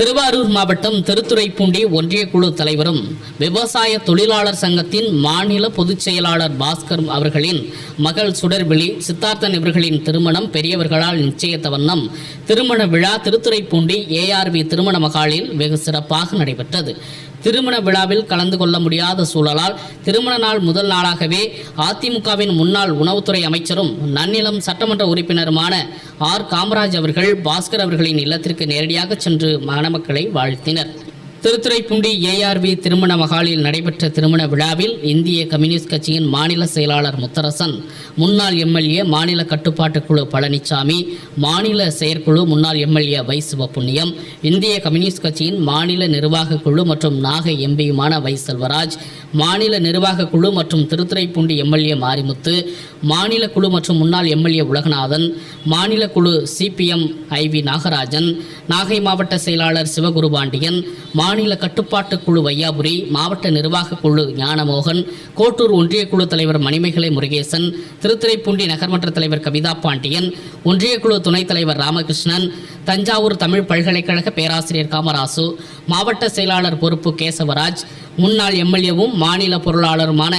திருவாரூர் மாவட்டம் திருத்துறைப்பூண்டி ஒன்றிய குழு தலைவரும் விவசாய தொழிலாளர் சங்கத்தின் மாநில பொதுச் செயலாளர் பாஸ்கர் அவர்களின் மகள் சுடர்விழி சித்தார்த்தன் இவர்களின் திருமணம் பெரியவர்களால் நிச்சயித்த வண்ணம் திருமண விழா திருத்துறைப்பூண்டி ஏஆர்வி திருமண மகாலில் வெகு சிறப்பாக நடைபெற்றது. திருமண விழாவில் கலந்து கொள்ள முடியாத சூழலால் திருமண நாள் முதல் நாளாகவே அதிமுகவின் முன்னாள் உணவுத்துறை அமைச்சரும் நன்னிலம் சட்டமன்ற உறுப்பினருமான ஆர் காமராஜ் அவர்கள் பாஸ்கர் அவர்களின் இல்லத்திற்கு நேரடியாக சென்று மணமக்களை வாழ்த்தினர். திருத்துறைப்பூண்டி ஏஆர்வி திருமண மகாலில் நடைபெற்ற திருமண விழாவில் இந்திய கம்யூனிஸ்ட் கட்சியின் மாநில செயலாளர் முத்தரசன் முன்னாள் எம்எல்ஏ மாநில கட்டுப்பாட்டு குழு பழனிசாமி மாநில செயற்குழு முன்னாள் எம்எல்ஏ வை சிவப்புண்ணியம் இந்திய கம்யூனிஸ்ட் கட்சியின் மாநில நிர்வாக குழு மற்றும் நாகை எம்பியுமான வை செல்வராஜ் மாநில நிர்வாக குழு மற்றும் திருத்துறைப்பூண்டி எம்எல்ஏ மாரிமுத்து மாநில குழு மற்றும் முன்னாள் எம்எல்ஏ உலகநாதன் மாநில குழு சிபிஎம் ஐவி நாகராஜன் நாகை மாவட்ட செயலாளர் சிவகுருபாண்டியன் மாநில கட்டுப்பாட்டு குழு வையாபுரி மாவட்ட நிர்வாக குழு ஞானமோகன் கோட்டூர் ஒன்றிய குழு தலைவர் மணிமேகலை முருகேசன் திருத்துறைப்பூண்டி நகர்மன்ற தலைவர் கவிதா பாண்டியன் ஒன்றிய குழு துணைத் தலைவர் ராமகிருஷ்ணன் தஞ்சாவூர் தமிழ் பல்கலைக்கழக பேராசிரியர் காமராசு மாவட்ட செயலாளர் பொறுப்பு கேசவராஜ் முன்னாள் எம்எல்ஏவும் மாநில பொருளாளருமான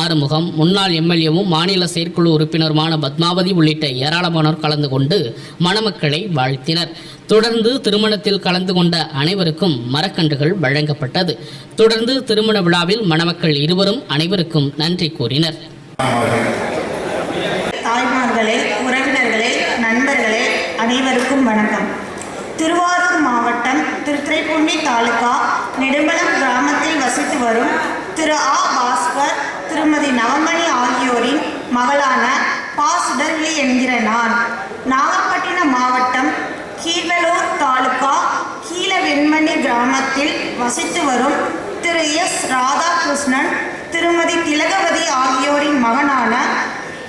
ஆறுமுகம் முன்னாள் எம்எல்ஏவும் மாநில செயற்குழு உறுப்பினருமான பத்மாவதி உள்ளிட்ட ஏராளமானோர் கலந்து கொண்டு மணமக்களை வாழ்த்தினர். தொடர்ந்து திருமணத்தில் கலந்து கொண்ட அனைவருக்கும் மரக்கன்றுகள் வழங்கப்பட்டது. தொடர்ந்து திருமண விழாவில் மணமக்கள் இருவரும் அனைவருக்கும் நன்றி கூறினர். தாய்மார்களே உறவினர்களே நண்பர்களே அனைவருக்கும் வணக்கம். திருவாரூர் மாவட்டம் திருத்துறைப்பூண்டி தாலுகா நெடும்பலம் கிராமத்தில் வசித்து வரும் திரு ஆ. பாஸ்கர் திருமதி நவமணி ஆகியோரின் மகளான பா சுடர்லி என்கிற நான் நாகப்பட்டினம் மாவட்டம் கீழ்வலூர் தாலுகா கீழவெண்மணி கிராமத்தில் வசித்து வரும் திரு எஸ் ராதாகிருஷ்ணன் திருமதி திலகவதி ஆகியோரின் மகனான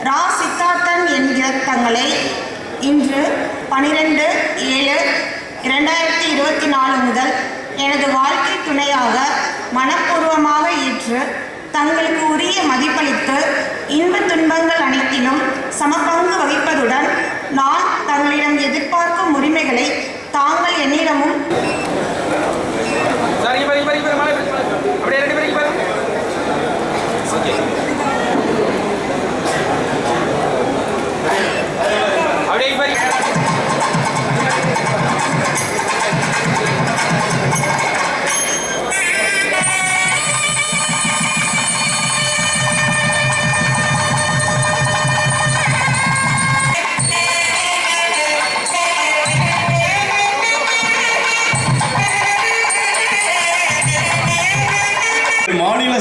ரா சித்தார்த்தன் என்கிற தங்களை இன்று பனிரெண்டு ஏழு இரண்டாயிரத்தி இருபத்தி நாலு முதல் எனது வாழ்க்கை துணையாக மனப்பூர்வமாக ஏற்று தங்களுக்கு உரிய மதிப்பளித்து இன்ப துன்பங்கள் அனைத்திலும் சமபங்கு வகிப்பதுடன் நான் தங்களிடம் எதிர்பார்க்கும்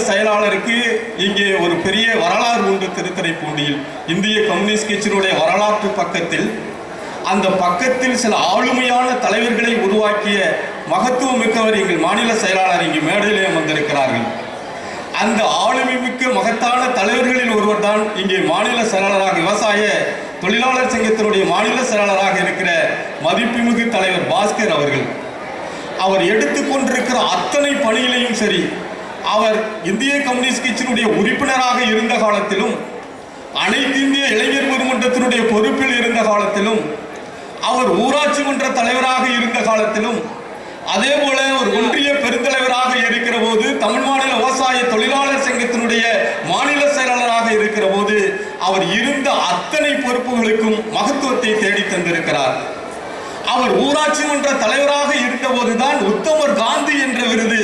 செயலாளருக்கு இங்கே ஒரு பெரிய வரலாறு உண்டு திருத்துறைப்பூண்டியில். இந்திய கம்யூனிஸ்ட் கட்சியினுடைய வரலாற்று பக்கத்தில். அந்த பக்கத்தில் சில ஆளுமையான தலைவர்களை உருவாக்கிய மகத்துவம் மிக்கவர் எங்கள் மாநில செயலாளர் இங்கு மேடையிலே வந்திருக்கிறார்கள் அந்த ஆளுமை மிக்க மகத்தான தலைவர்களில் ஒருவர் தான் இங்கே மாநில செயலாளராக விவசாய தொழிலாளர் சங்கத்தினுடைய மாநில செயலாளராக இருக்கிற மதிப்புமிகு தலைவர் பாஸ்கர் அவர்கள். அவர் எடுத்துக்கொண்டிருக்கிற அத்தனை பணியிலையும் சரி அவர் இந்திய கம்யூனிஸ்ட் கட்சியினுடைய உறுப்பினராக இருந்த காலத்திலும் அனைத்து இந்திய இளைஞர் பெருமன்றத்தினுடைய பொறுப்பில் இருந்த காலத்திலும் அவர் ஊராட்சி மன்ற தலைவராக இருந்த காலத்திலும் அதே போல ஒரு ஒன்றிய பெருந்தலைவராக இருக்கிற போது தமிழ் மாநில விவசாய தொழிலாளர் சங்கத்தினுடைய மாநில செயலாளராக இருக்கிற போது அவர் இருந்த அத்தனை பொறுப்புகளுக்கும் மகத்துவத்தை தேடி தந்திருக்கிறார். அவர் ஊராட்சி மன்ற தலைவராக இருந்தபோதுதான் உத்தமர் காந்தி என்ற விருது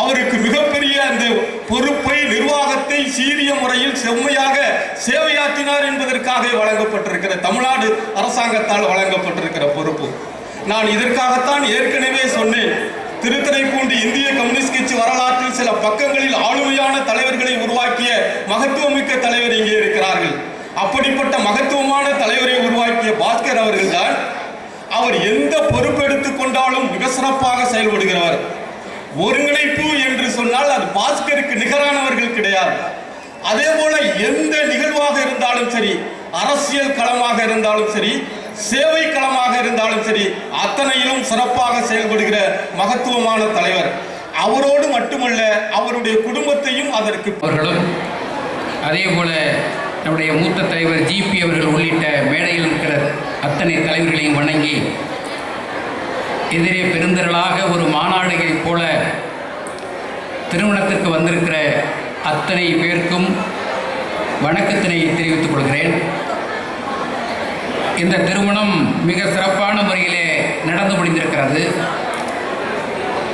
அவருக்கு மிகப்பெரிய அந்த பொறுப்பை நிர்வாகத்தை சீரிய முறையில் செம்மையாக சேவையாற்றினார் என்பதற்காக வழங்கப்பட்டிருக்கிற தமிழ்நாடு அரசாங்கத்தால் வழங்கப்பட்டிருக்கிற பொறுப்பு. நான் இதற்காகத்தான் ஏற்கனவே சொன்னேன். திருத்துறைப்பூண்டி இந்திய கம்யூனிஸ்ட் கட்சி வரலாற்றில் சில பக்கங்களில் ஆளுமையான தலைவர்களை உருவாக்கிய மகத்துவமிக்க தலைவர் இங்கே இருக்கிறார்கள். அப்படிப்பட்ட மகத்துவமான தலைவரை உருவாக்கிய பாஸ்கர் அவர்கள்தான் அவர் எந்த பொறுப்பெடுத்துக் கொண்டாலும் மிக சிறப்பாக செயல்படுகிறவர் ஒருங்கிணைப்பு என்று சொன்னால் அது பாஸ்கருக்கு நிகரானவர்கள் கிடையாது. அதே போல எந்த நிகழ்வாக இருந்தாலும் சரி அரசியல் களமாக இருந்தாலும் சரி சேவை களமாக இருந்தாலும் சரி அத்தனையிலும் சிறப்பாக செயல்படுகிற மகத்துவமான தலைவர். அவரோடு மட்டுமல்ல அவருடைய குடும்பத்தையும் அதற்கு அவர்களும் அதே போல நம்முடைய மூத்த தலைவர் ஜிபி அவர்கள் உள்ளிட்ட மேடையில் இருக்கிற அத்தனை தலைவர்களையும் வணங்கி எதிரே பெருந்திரளாக ஒரு திருமணத்திற்கு வந்திருக்கிற அத்தனை பேருக்கும் வணக்கத்தினை தெரிவித்துக் கொள்கிறேன். இந்த திருமணம் மிக சிறப்பான முறையிலே நடந்து முடிந்திருக்கிறது.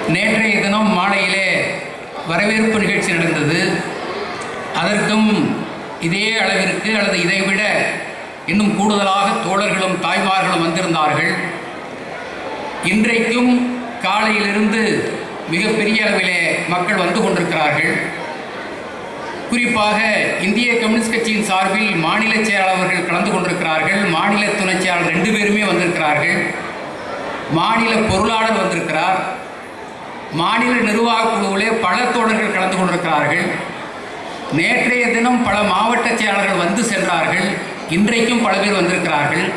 நேற்றைய தினம் மாலையிலே வரவேற்பு நிகழ்ச்சி நடந்தது. அதற்கும் இதே அளவிற்கு அல்லது இதைவிட இன்னும் கூடுதலாக தோழர்களும் தாய்மார்களும் வந்திருந்தார்கள். இன்றைக்கும் காலையிலிருந்து மிகப்பெரிய அளவிலே மக்கள் வந்து கொண்டிருக்கிறார்கள். குறிப்பாக இந்திய கம்யூனிஸ்ட் கட்சியின் சார்பில் மாநில செயலாளர்கள் கலந்து கொண்டிருக்கிறார்கள். மாநில துணைச் செயலாளர் ரெண்டு பேருமே வந்திருக்கிறார்கள். மாநில பொருளாளர் வந்திருக்கிறார். மாநில நிர்வாகக் குழுவிலே பல தோழர்கள் கலந்து கொண்டிருக்கிறார்கள். நேற்றைய தினம் பல மாவட்ட செயலாளர்கள் வந்து சென்றார்கள். இன்றைக்கும் பல பேர் வந்திருக்கிறார்கள்.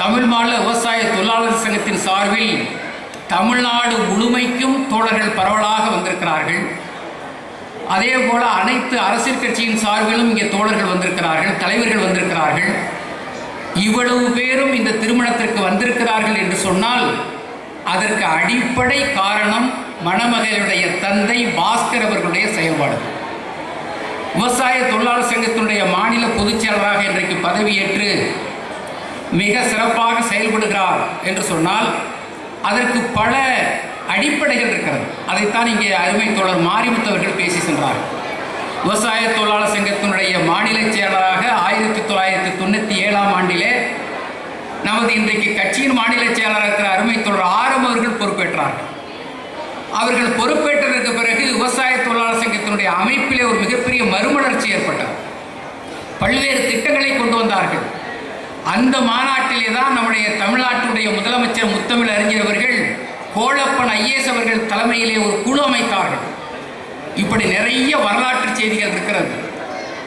தமிழ் மாநில விவசாய தொழிலாளர் சங்கத்தின் சார்பில் தமிழ்நாடு முழுமைக்கும் தோழர்கள் பரவலாக வந்திருக்கிறார்கள். அதே போல அனைத்து அரசியல் கட்சியின் சார்பிலும் இங்கே தோழர்கள் வந்திருக்கிறார்கள் தலைவர்கள் வந்திருக்கிறார்கள். இவ்வளவு பேரும் இந்த திருமணத்திற்கு வந்திருக்கிறார்கள் என்று சொன்னால் அதற்கு அடிப்படை காரணம் மணமகளுடைய தந்தை பாஸ்கர் அவர்களுடைய செயல்பாடு. விவசாய தொழிலாளர் சங்கத்தினுடைய மாநில பொதுச் செயலராக இன்றைக்கு பதவியேற்று மிக சிறப்பாக செயல்படுகிறார் என்று சொன்னால் அதற்கு பல அடிப்படைகள் இருக்கிறது. அதைத்தான் இங்கே அருமை தோழர் மாரிமுத்தவர்கள் பேசி சென்றார். விவசாய தொழிலாளர் சங்கத்தினுடைய மாநில செயலராக ஆயிரத்தி தொள்ளாயிரத்தி தொண்ணூற்றி ஏழாம் ஆண்டிலே நமது இன்றைக்கு கட்சியின் மாநில செயலராக இருக்கிற அருமை தோழர் ஆரம் அவர்கள் பொறுப்பேற்றார்கள் அவர்கள் பொறுப்பேற்றதற்கு பிறகு விவசாய தொழிலாளர் சங்கத்தினுடைய அமைப்பிலே ஒரு மிகப்பெரிய மறுமலர்ச்சி ஏற்பட்டது. பல்வேறு அந்த மாநாட்டிலே தான் நம்முடைய தமிழ்நாட்டுடைய முதலமைச்சர் முத்தமிழ் அறிஞர் அவர்கள் கோலப்பன் ஐஏஎஸ் அவர்கள் தலைமையிலே ஒரு குழு அமைத்தார்கள். இப்படி நிறைய வரலாற்று செய்திகள் இருக்கிறது.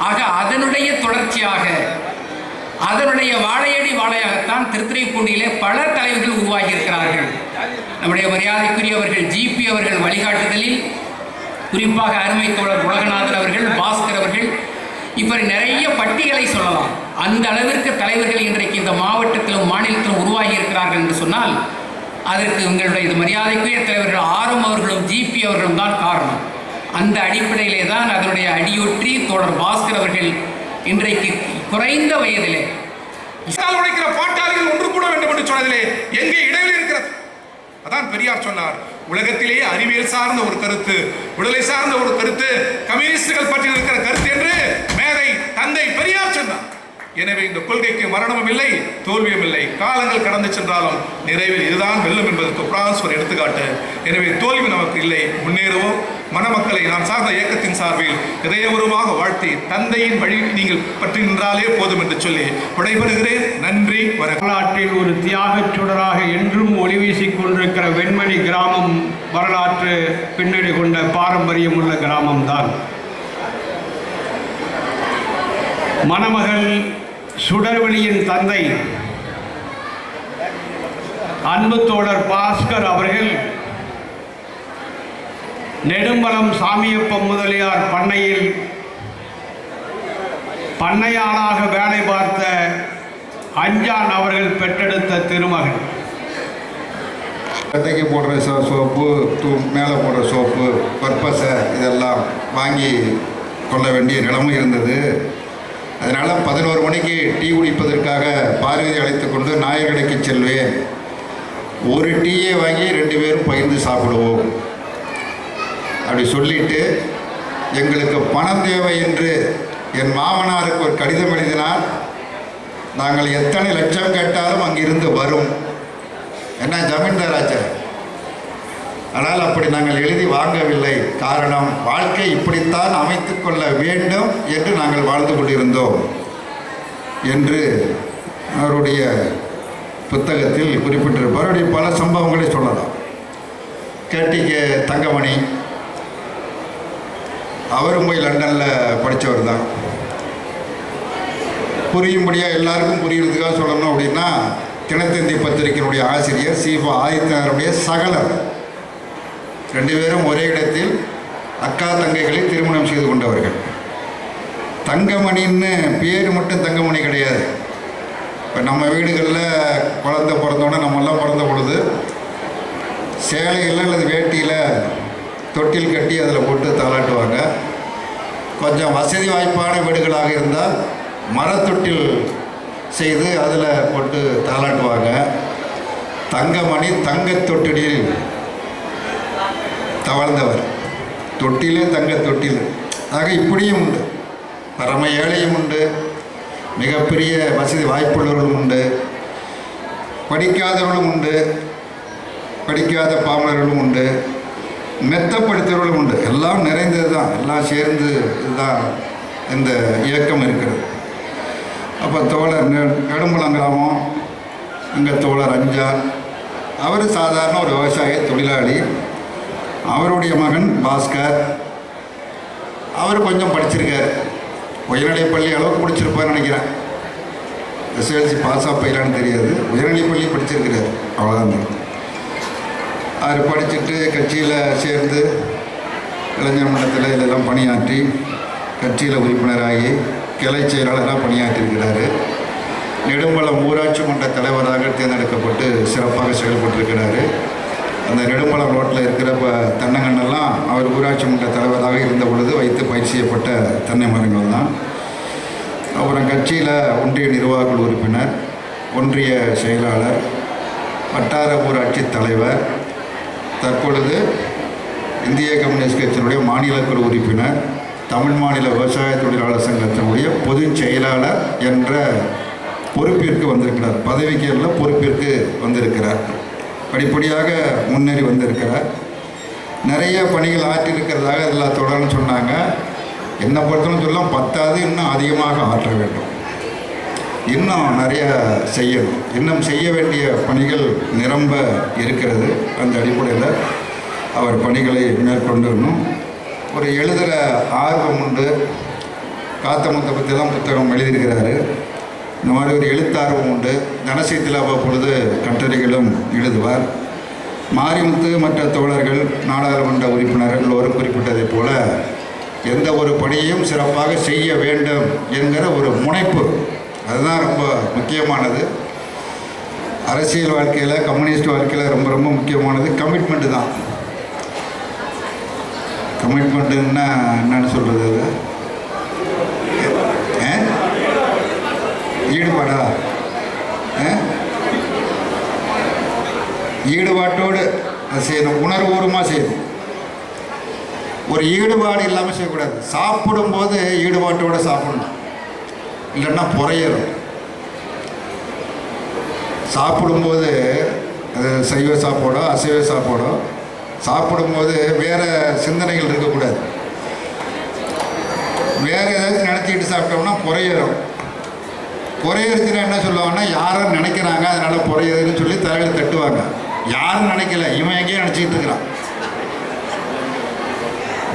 ஆக அதனுடைய தொடர்ச்சியாக அதனுடைய வாழையடி வாழையாகத்தான் திருத்துறைப்பூண்டியிலே பல தலைவர்கள் உருவாகி இருக்கிறார்கள் நம்முடைய மரியாதைக்குரியவர்கள் ஜிபி அவர்கள் வழிகாட்டுதலில் குறிப்பாக அருமை தோழர் உலகநாதன் அவர்கள் பாஸ்கர் அவர்கள் இப்படி நிறைய பட்டியலை சொல்லலாம். அந்த அளவிற்கு தலைவர்கள் இன்றைக்கு இந்த மாவட்டத்திலும் மாநிலத்திலும் உருவாகி இருக்கிறார்கள் என்று சொன்னால் அதற்கு உங்களுடைய இது மரியாதைக்குரிய தலைவர்கள் ஆரம் அவர்களும் ஜிபி அவர்களும் தான் காரணம். அந்த அடிப்படையிலே தான் அதனுடைய அடியொற்றி தோழர் பாஸ்கர் அவர்கள் இன்றைக்கு குறைந்த வயதிலே உழைக்கிற பாட்டாளிகள் ஒன்று கூட வேண்டும் என்று சொன்னதிலே எங்கே இடைவெளி இருக்கிறது? அதான் பெரியார் சொன்னார். உலகத்திலேயே அறிவியல் சார்ந்த ஒரு கருத்து விடுதலை சார்ந்த ஒரு கருத்து கம்யூனிஸ்டுகள் பற்றி இருக்கிற கருத்து என்று மேதை தந்தை பெரியார் சொன்னார் எனவே இந்த கொள்கைக்கு மரணமும் இல்லை தோல்வியும் இல்லை. காலங்கள் கடந்து சென்றாலும் நிறைவில் இதுதான் வெல்லும் என்பதற்கு பிரான்ஸ் ஒரு எடுத்துக்காட்டு. எனவே தோல்வி நமக்கு இல்லை முன்னேறுவோம். மணமக்களை நான் சார்ந்த இயக்கத்தின் சார்பில் இதயபூர்வமாக வாழ்த்தி தந்தையின் வழி நீங்கள் பற்றி நின்றாலே போதும் என்று சொல்லி விடைபெறுகிறேன். நன்றி வரலாற்றில் ஒரு தியாகச் சுடராக என்றும் ஒளி வீசிக் கொண்டிருக்கிற வெண்மணி கிராமம் வரலாற்று பின்னணி கொண்ட பாரம்பரியம் உள்ள கிராமம்தான். மணமகள் சுடர்வெளியின் தந்தை அன்பு தோழர் பாஸ்கர் அவர்கள் நெடும்பலம் சாமியப்பம் முதலியார் பண்ணையில் பண்ணையாளாக வேலை பார்த்த அஞ்சான் அவர்கள் பெற்றெடுத்த திருமகன் தைக்க போடுற சோ சோப்பு தூ மேலே போடுற சோப்பு பர்பஸை இதெல்லாம் வாங்கி கொள்ள வேண்டிய நிலமும் இருந்தது. அதனால் பதினோரு மணிக்கு டீ குடிப்பதற்காக பார்வதி அழைத்து கொண்டு நாயகடைக்கு செல்வேன். ஒரு டீயை வாங்கி ரெண்டு பேரும் பகிர்ந்து சாப்பிடுவோம். அப்படி சொல்லிட்டு எங்களுக்கு பணம் தேவை என்று என் மாமனாருக்கு ஒரு கடிதம் எழுதினார். நாங்கள் எத்தனை லட்சம் கேட்டாலும் அங்கிருந்து வரும். என்ன ஜமீன்தாராச்சே? ஆனால் அப்படி நாங்கள் எழுதி வாங்கவில்லை. காரணம் வாழ்க்கை இப்படித்தான் அமைத்து கொள்ள வேண்டும் என்று நாங்கள் வாழ்ந்து கொண்டிருந்தோம் என்று அவருடைய புத்தகத்தில் குறிப்பிட்டிருப்பார். அவருடைய பல சம்பவங்களை சொல்லலாம். கேட்டிக்கு தங்கமணி அவரும் போய் லண்டனில் படித்தவர் தான். புரியும்படியாக எல்லாருக்கும் புரியுறதுக்காக சொல்லணும் அப்படின்னா தினத்தந்தி பத்திரிகையினுடைய ஆசிரியர் சீஃபா ஆதித்தனருடைய சகலர். ரெண்டு பேரும் ஒரே இடத்தில் அக்கா தங்கைகளை திருமணம் செய்து கொண்டவர்கள். தங்கமணின்னு பேர் மட்டும் தங்கமணி கிடையாது. இப்போ நம்ம வீடுகளில் குழந்தை பிறந்தோடனே நம்மெல்லாம் பிறந்த பொழுது சேலையில் அல்லது வேட்டியில் தொட்டில் கட்டி அதில் போட்டு தாளாட்டுவாங்க. கொஞ்சம் வசதி வாய்ப்பான வீடுகளாக இருந்தால் மரத்தொட்டில் செய்து அதில் போட்டு தாளாட்டுவாங்க. தங்கமணி தங்கத் தொட்டிலில் தவழ்ந்தவர். தொட்டிலே தங்க தொட்டில். ஆக இப்படியும் உண்டு. பரம ஏழையும் உண்டு. மிகப்பெரிய வசதி வாய்ப்புள்ளவர்களும் உண்டு. படிக்காதவர்களும் உண்டு. படிக்காத பாமரர்களும் உண்டு. மெத்தப்படுத்தவர்களும் உண்டு. எல்லாம் நிறைந்தது தான். எல்லாம் சேர்ந்து இதுதான் இந்த இயக்கம் இருக்கிறது. அப்போ தோழர் நெ- நெடுங்குளம் இங்கே தோழர் அஞ்சான் அவர் சாதாரண ஒரு விவசாய தொழிலாளி அவருடைய மகன் பாஸ்கர். அவர் கொஞ்சம் படிச்சிருக்கார். உயர்நிலைப்பள்ளி அளவுக்கு படிச்சிருப்பார்னு நினைக்கிறேன். எஸ்எல்சி பாஸ் ஆஃப் பயிலான்னு தெரியாது. உயர்நிலைப்பள்ளி படிச்சிருக்கிறார். அவ்வளோதான் அவர் படிச்சுட்டு கட்சியில் சேர்ந்து இளைஞர் மன்றத்தில் இதெல்லாம் பணியாற்றி கட்சியில் உறுப்பினராகி கிளை செயலாளராக பணியாற்றியிருக்கிறார். நெடும்பலம் ஊராட்சி மன்ற தலைவராக தேர்ந்தெடுக்கப்பட்டு சிறப்பாக செயல்பட்டிருக்கிறாரு. அந்த நெடும்பலம் ரோட்டில் இருக்கிற ப அவர் ஊராட்சி மன்ற தலைவராக இருந்த பொழுது வைத்து பயிர் செய்யப்பட்ட தென்னை மரங்கள் தான். அப்புறம் கட்சியில் ஒன்றிய நிர்வாக உறுப்பினர் ஒன்றிய செயலாளர் வட்டார ஊராட்சி தலைவர் தற்பொழுது இந்திய கம்யூனிஸ்ட் கட்சியினுடைய மாநில குழு உறுப்பினர் தமிழ் மாநில விவசாய தொழிலாளர் சங்கத்தினுடைய பொதுச் செயலாளர் என்ற பொறுப்பிற்கு வந்திருக்கிறார். பதவிக்கு எல்லாம் பொறுப்பிற்கு வந்திருக்கிறார். படிப்படியாக முன்னேறி வந்திருக்கிறார். நிறைய பணிகள் ஆற்றியிருக்கிறதாக இதெல்லாம் தொடர்ந்து சொன்னாங்க. என்னை பொறுத்தவரை சொல்ல பத்தாது இன்னும் அதிகமாக ஆற்ற வேண்டும். இன்னும் நிறைய செய்யணும். இன்னும் செய்ய வேண்டிய பணிகள் நிரம்ப இருக்கிறது. அந்த அடிப்படையில் அவர் பணிகளை மேற்கொண்டு ஒரு எழுதுகிற ஆர்வம் உண்டு. பற்றி பற்றிலாம் புத்தகம் எழுதியிருக்கிறாரு. இந்த மாதிரி ஒரு எழுத்தார்வம் உண்டு. தனசீத்தில் அவ்வப்பொழுது கட்டுரைகளும் எழுதுவார். மாரிமுத்து மற்ற தோழர்கள் நாடாளுமன்ற உறுப்பினர்கள் எல்லோரும் குறிப்பிட்டதைப் போல எந்த ஒரு பணியையும் சிறப்பாக செய்ய வேண்டும் என்கிற ஒரு முனைப்பு. அதுதான் ரொம்ப முக்கியமானது. அரசியல் வாழ்க்கையில் கம்யூனிஸ்ட் வாழ்க்கையில் ரொம்ப ரொம்ப முக்கியமானது கமிட்மெண்ட்டு தான். கமிட்மெண்ட்டுன்னா என்னன்னு சொல்கிறது அது ஆ? ஈடுபாடா? ஆ? ஈடுபாட்டோடு அது செய்யணும் உணர்வுபூர்வமாக செய்யணும். ஒரு ஈடுபாடு இல்லாமல் செய்யக்கூடாது. சாப்பிடும்போது ஈடுபாட்டோடு சாப்பிடணும். இல்லைன்னா புறையிடும். சாப்பிடும்போது அது சைவ சாப்பாடோ அசைவ சாப்பாடோ சாப்பிடும்போது வேறு சிந்தனைகள் இருக்கக்கூடாது. வேறு ஏதாவது நினச்சிக்கிட்டு சாப்பிட்டோம்னா புறையிடும். புறையறதுன்னா என்ன சொல்லுவாங்கன்னா யாரும் நினைக்கிறாங்க அதனால் குறையுதுன்னு சொல்லி தலையில் தட்டுவாங்க. யாரும் நினைக்கல இவன் எங்கேயும் நினச்சிக்கிட்டு இருக்கிறான்.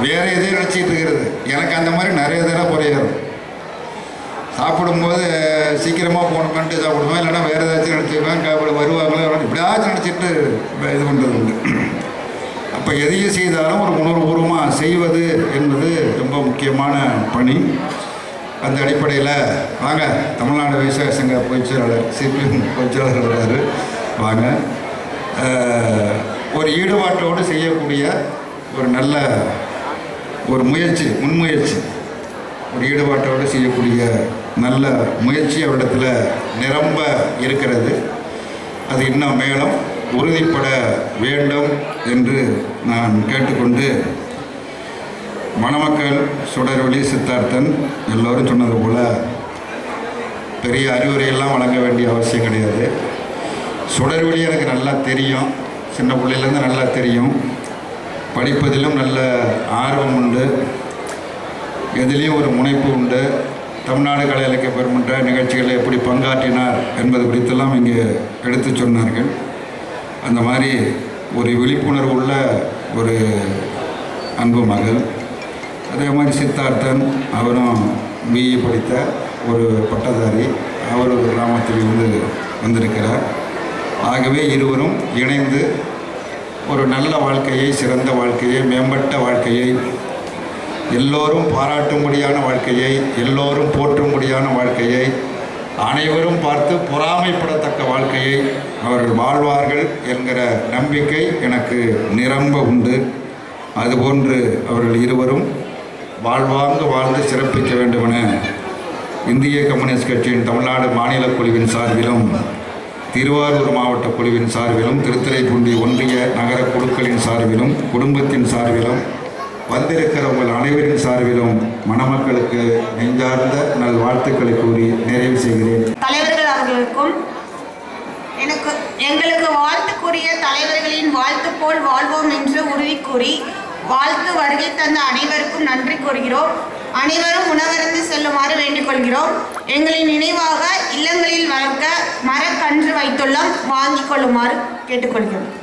வேற எதையும் நினச்சிக்கிட்டு இருக்கிறது. எனக்கு அந்த மாதிரி நிறைய தடவை குறையிறது சாப்பிடும்போது சீக்கிரமாக ஃபோன் பண்ணிட்டு சாப்பிடுவேன் இல்லைன்னா வேறு ஏதாச்சும் நினச்சிக்குவேன் வருவாங்களோ இப்படியாச்சும் நினச்சிட்டு இது பண்ணுறது உண்டு. அப்போ எதையும் செய்தாலும் ஒரு உணர்வுபூர்வமாக செய்வது என்பது ரொம்ப முக்கியமான பணி. அந்த அடிப்படையில் வாங்க தமிழ்நாடு விவசாய சங்க பொதுச் சிபிஎம் பொதுச் வர்றாரு வாங்க. ஒரு ஈடுபாட்டோடு செய்யக்கூடிய ஒரு நல்ல ஒரு முயற்சி முன்முயற்சி. ஒரு ஈடுபாட்டோடு செய்யக்கூடிய நல்ல முயற்சி அவரிடத்தில் நிரம்ப இருக்கிறது. அது இன்னும் மேலும் உறுதிப்பட வேண்டும் என்று நான் கேட்டுக்கொண்டு மணமக்கள் சுடர்வழி சித்தார்த்தன் எல்லோரும் சொன்னது போல் பெரிய அறிவுரையெல்லாம் வழங்க வேண்டிய அவசியம் கிடையாது. சுடர்வழி எனக்கு நல்லா தெரியும். சின்ன பிள்ளையிலேருந்து நல்லா தெரியும். படிப்பதிலும் நல்ல ஆர்வம் உண்டு. எதிலையும் ஒரு முனைப்பு உண்டு. தமிழ்நாடு கலை இலக்கிய பெருமன்ற நிகழ்ச்சிகளில் எப்படி பங்காற்றினார் என்பது குறித்தெல்லாம் இங்கே எடுத்து சொன்னார்கள். அந்த மாதிரி ஒரு விழிப்புணர்வு உள்ள ஒரு அன்பு மகள். அதே மாதிரி சித்தார்த்தன் அவரும் பிஇ படித்த ஒரு பட்டதாரி. அவர் ஒரு கிராமத்தில் இருந்து வந்திருக்கிறார். ஆகவே இருவரும் இணைந்து ஒரு நல்ல வாழ்க்கையை சிறந்த வாழ்க்கையை மேம்பட்ட வாழ்க்கையை எல்லோரும் பாராட்டும்படியான வாழ்க்கையை எல்லோரும் போற்றும்படியான வாழ்க்கையை அனைவரும் பார்த்து பொறாமைப்படத்தக்க வாழ்க்கையை அவர்கள் வாழ்வார்கள் என்கிற நம்பிக்கை எனக்கு நிரம்ப உண்டு. அதுபோன்று அவர்கள் இருவரும் வாழ்வாங்கு வாழ்ந்து சிறப்பிக்க வேண்டுமென இந்திய கம்யூனிஸ்ட் கட்சியின் தமிழ்நாடு மாநில குழுவின் சார்பிலும் திருவாரூர் மாவட்ட குழுவின் சார்பிலும் திருத்துறைப்பூண்டி ஒன்றிய நகர குழுக்களின் சார்பிலும் குடும்பத்தின் சார்பிலும் வந்திருக்கிற உங்கள் அனைவரின் சார்பிலும் மணமக்களுக்கு நெஞ்சார்ந்த நல்வாழ்த்துக்களை கூறி நிறைவு செய்கிறேன். தலைவர்கள் அவர்களுக்கும் எனக்கு எங்களுக்கு வாழ்த்துக்குரிய தலைவர்களின் வாழ்த்து போல் வாழ்வோம் என்று உறுதி கூறி வாழ்த்து வருகை தந்த அனைவருக்கும் நன்றி கூறுகிறோம். அனைவரும் உணவருந்து செல்லுமாறு வேண்டிக் கொள்கிறோம் எங்களின் நினைவாக இல்லங்களில் வளர்க்க மரக்கன்று வைத்துள்ளோம். வாங்கிக் கொள்ளுமாறு கேட்டுக்கொள்கிறோம்.